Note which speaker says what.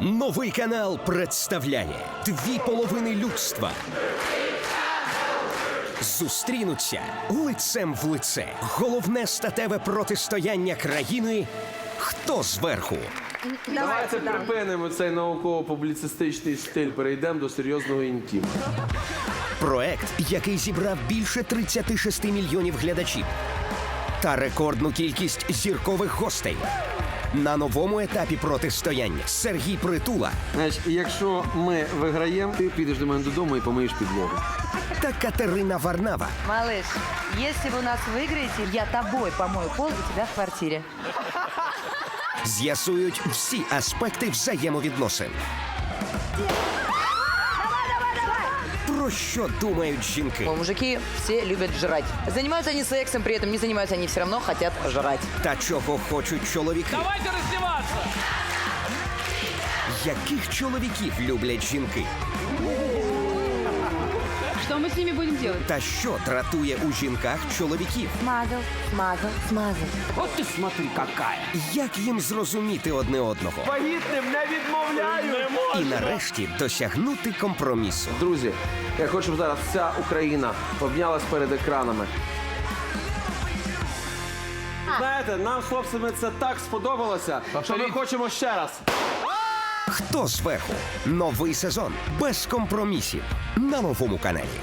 Speaker 1: Новий канал представляє дві половини людства. Зустрінуться лицем в лице. Головне статеве протистояння країни. Хто зверху?
Speaker 2: Давайте припинимо цей науково-публіцистичний стиль. Перейдемо до серйозного інтіму.
Speaker 1: Проект, який зібрав більше 36 мільйонів глядачів та рекордну кількість зіркових гостей. На новому етапі протистояння Сергій Притула
Speaker 2: Знаєш, якщо ми виграємо, ти підеш до мене додому і помиєш підлогу.
Speaker 1: та Катерина Варнава
Speaker 3: Малыш, если вы у нас выиграете, я тобой помою пол у тебя в квартире.
Speaker 1: з'ясують всі аспекти взаємовідносин. Про що думають жінки?
Speaker 3: Мужики все любят жрать. Занимаются они сексом, при этом не занимаются, они все равно хотят жрать.
Speaker 1: Та чого хочуть чоловіки?
Speaker 4: Давайте раздеваться!
Speaker 1: Яких чоловіків люблять жінки?
Speaker 5: Что мы с ними будем делать?
Speaker 1: Та що дратує у жінках чоловіків?
Speaker 3: Смазал, смазал, смазал.
Speaker 4: Вот ты смотри, какая!
Speaker 1: Як їм зрозуміти одне одного?
Speaker 2: Вагітним не відмовляю!
Speaker 1: І нарешті досягнути компромісу.
Speaker 2: Друзі, я хочу, щоб зараз вся Україна обнялась перед екранами. Знаєте, нам хлопцями це так сподобалося, що ми хочемо ще раз.
Speaker 1: Хто зверху? Новий сезон без компромісів на новому каналі.